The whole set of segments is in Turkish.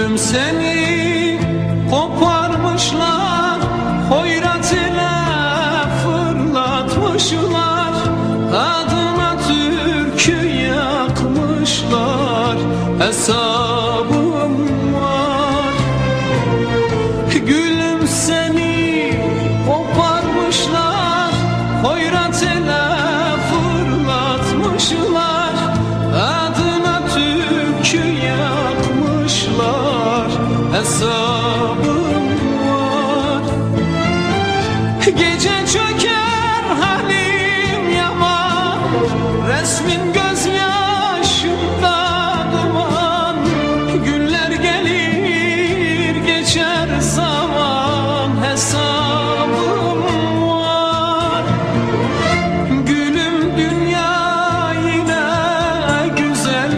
Gülüm seni koparmışlar Gece çöker halim yaman. Resmin gözyaşımda duman. Günler gelir geçer zaman. Hesabım var. Gülüm dünya yine güzel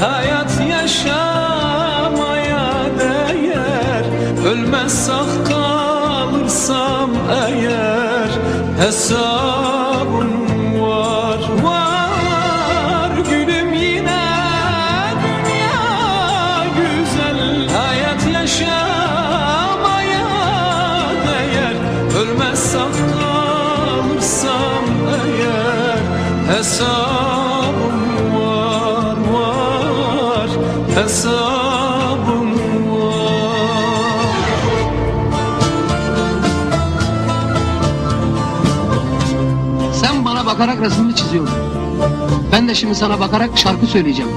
Hayat yaşamaya değer. Ölmez sağ kalırsam eğer Hesabım var var Gülüm yine dünya güzel. Hayat yaşamaya değer. Ölmez sağ kalırsam eğer Hesabım var var. Hesabım bakarak resmini çiziyordun. Ben de şimdi sana bakarak şarkı söyleyeceğim.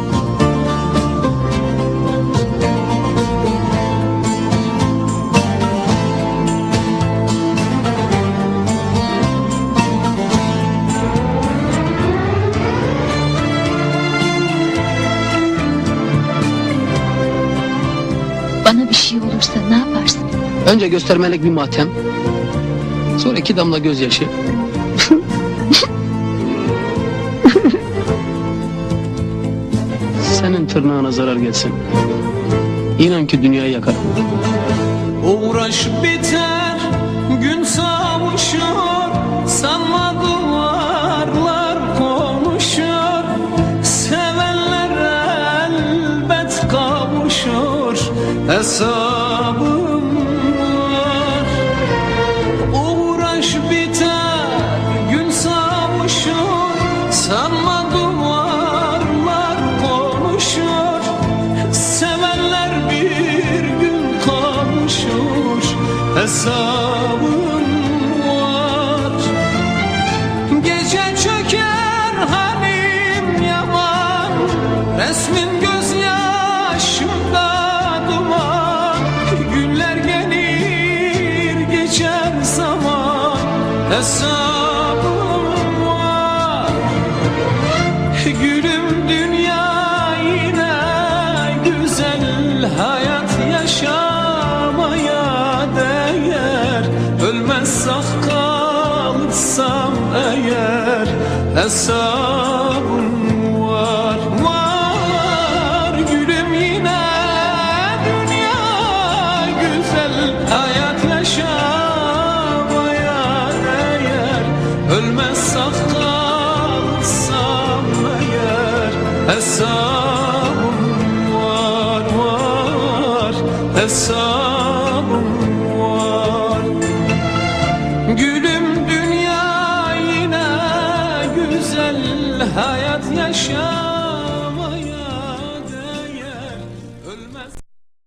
Bana bir şey olursa ne yaparsın? Önce göstermelik bir matem. Sonra iki damla gözyaşı. tırnağına zarar gelsin. İnan ki dünyayı yakarım. Uğraş biter, gün savuşur Hesabım var. Gülüm dünya yine güzel Hayat yaşamaya değer. Ölmez sağ kalırsam eğer Hesabım Ölmez sağ kalsam eğer Hesabım var var Hesabım var. Gülüm dünya yine güzel Hayat yaşa